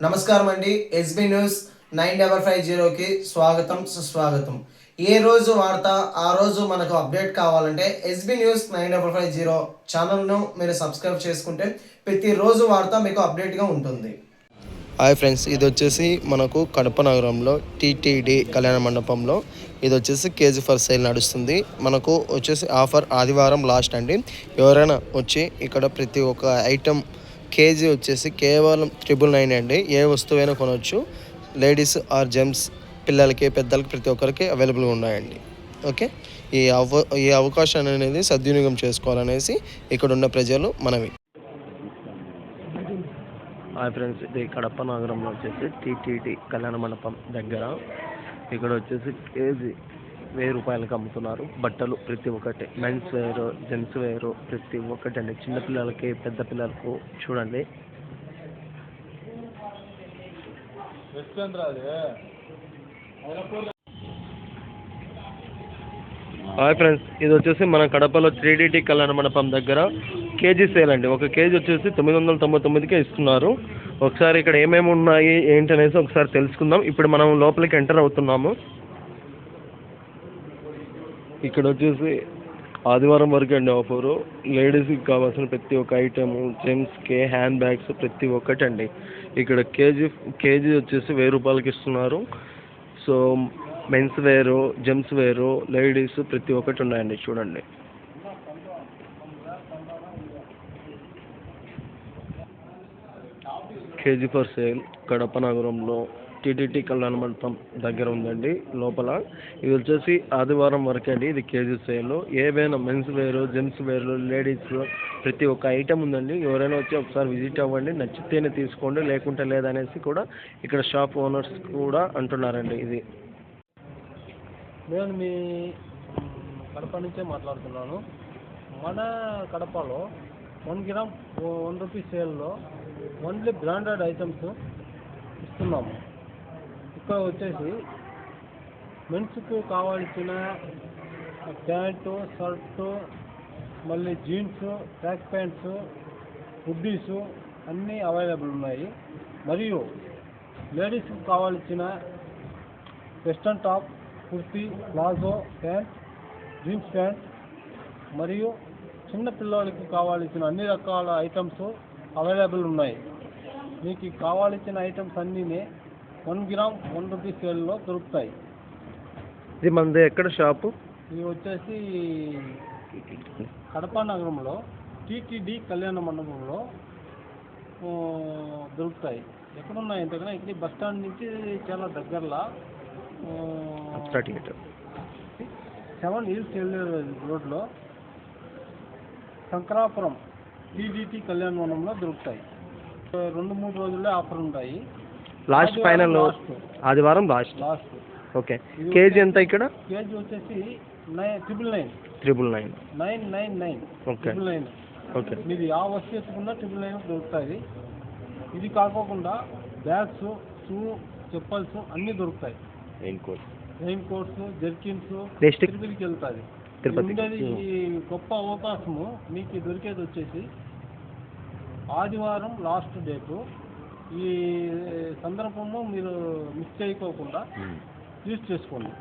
నమస్కారం అండి SB news nine double five జీరోకి స్వాగతం సుస్వాగతం. ఏ రోజు వార్త ఆ రోజు మనకు అప్డేట్ కావాలంటే SB news nine double five zero ఛానల్ను మీరు సబ్స్క్రైబ్ చేసుకుంటే ప్రతిరోజు వార్త మీకు అప్డేట్గా ఉంటుంది. హాయ్ ఫ్రెండ్స్ ఇది వచ్చేసి మనకు కడప నగరంలో టీటీడీ కళ్యాణ మండపంలో ఇది వచ్చేసి కేజీ ఫర్ సేల్ నడుస్తుంది. మనకు వచ్చేసి ఆఫర్ ఆదివారం లాస్ట్ అండి. ఎవరైనా వచ్చి ఇక్కడ ప్రతి ఒక్క ఐటెం కేజీ వచ్చేసి కేవలం ట్రిపుల్ నైన్ అండి. ఏ వస్తువైనా కొనవచ్చు లేడీస్ ఆర్ జెంట్స్ పిల్లలకి పెద్దలకి ప్రతి ఒక్కరికి అవైలబుల్గా ఉన్నాయండి. ఓకే? ఈ అవ ఈ అవకాశాన్ని అనేది సద్వినియోగం చేసుకోవాలనేసి ఇక్కడ ఉన్న ప్రజలు మనవి. హాయ్ ఫ్రెండ్స్ ఇది కడప నగరంలో వచ్చేసి టీటీడీ కళ్యాణ మండపం దగ్గర. ఇక్కడ వచ్చేసి కేజీ వెయ్యి రూపాయలకి అమ్ముతున్నారు. బట్టలు ప్రతి ఒక్కటి. మెన్స్ వేరు జెంట్స్ వేరు ప్రతి ఒక్కటి అండి. చిన్నపిల్లలకి పెద్ద పిల్లలకు చూడండి. హాయ్ ఫ్రెండ్స్ ఇది వచ్చేసి మన కడపలో త్రీడీటీ కళ్యాణ మండపం దగ్గర కేజీ సేల్ అండి. ఒక కేజీ వచ్చేసి తొమ్మిది వందల తొంభై తొమ్మిదికే ఇస్తున్నారు. ఒకసారి ఇక్కడ ఏమేమి ఉన్నాయి ఏంటి అనేసి ఒకసారి తెలుసుకుందాం. ఇప్పుడు మనం లోపలికి ఎంటర్ అవుతున్నాము. ఇక్కడ వచ్చేసి ఆదివారం వరకు అండి ఆఫరు లేడీస్కి కావాల్సిన ప్రతి ఒక్క ఐటెం జెంట్స్కి హ్యాండ్ బ్యాగ్స్ ప్రతి ఒక్కటి అండి. ఇక్కడ కేజీ కేజీ వచ్చేసి వెయ్యి రూపాయలకి ఇస్తున్నారు. సో మెన్స్ వేరు జెంట్స్ వేరు లేడీస్ ప్రతి ఒక్కటి ఉన్నాయండి చూడండి. కేజీ ఫర్ సేల్ కడప నగరంలో టీటీటీ కళ్యాణ మండపం దగ్గర ఉందండి లోపల. ఇది వచ్చేసి ఆదివారం వరకే అండి ఇది కేజీ సేల్. ఏవైనా మెన్స్ వేరు జెంట్స్ వేరు లేడీస్ ప్రతి ఒక్క ఐటెం ఉందండి. ఎవరైనా వచ్చి ఒకసారి విజిట్ అవ్వండి నచ్చితేనే తీసుకోండి లేకుంటే లేదనేసి కూడా ఇక్కడ షాప్ ఓనర్స్ కూడా అంటున్నారండి ఇది. నేను మీ కడప నుంచే మాట్లాడుతున్నాను. మన కడపలో వన్ గ్రామ్ వన్ రూపీ సేల్లో ఓన్లీ బ్రాండెడ్ ఐటమ్స్ ఇస్తున్నాము. ఇక్కడ వచ్చేసి మెన్స్కు కావాల్సిన ప్యాంటు షర్టు మళ్ళీ జీన్స్ ట్రాక్ ప్యాంట్స్ హుడ్డీస్ అన్నీ అవైలబుల్ ఉన్నాయి. మరియు లేడీస్కి కావాల్సిన western top kurti palazzo pant jeans pant మరియు చిన్న పిల్లలకి కావాల్సిన అన్ని రకాల ఐటమ్స్ అవైలబుల్ ఉన్నాయి. మీకు కావాల్సిన ఐటమ్స్ అన్నీ వన్ గ్రామ్ వన్ రూపీ సేల్లో దొరుకుతాయి. ఇది మనది ఎక్కడ షాపు? ఇవి వచ్చేసి కడప నగరంలో టీటీడీ కళ్యాణ మండపంలో ఆ, దొరుకుతాయి. ఎక్కడున్నాయి అంటే ఇక్కడ బస్ స్టాండ్ నుంచి చాలా దగ్గరలో సెవెన్ హిల్స్ వెళ్ళే రోడ్లో శంకరాపురం టీడీటీ కళ్యాణ మండపంలో దొరుకుతాయి. రెండు మూడు రోజుల్లో ఆఫర్ ఉంటాయి. లాస్ట్ ఫైనల్ ఆదివారం లాస్ట్ లాస్ట్ ఓకే కేజీ ఎంత ఇక్కడ? కేజీ వచ్చేసి nine triple nine triple nine nine nine nine okay triple nine okay మీది ఆ వస్తువు ఎత్తుకున్నా ట్రిపుల్ నైన్ దొరుకుతాయి. ఇది కాకోకుండా బ్యాగ్స్ షూ చెప్పల్స్ అన్నీ దొరుకుతాయి. Rain coat rain coats jerkins. తిరుపతికి వెళ్తాది. ఉండేది ఈ గొప్ప అవకాశము మీకు దొరికేది వచ్చేసి ఆదివారం లాస్ట్ డేటు ఈ సందర్భము మీరు మిస్ చేయకోకుండా యూజ్ చేసుకోండి.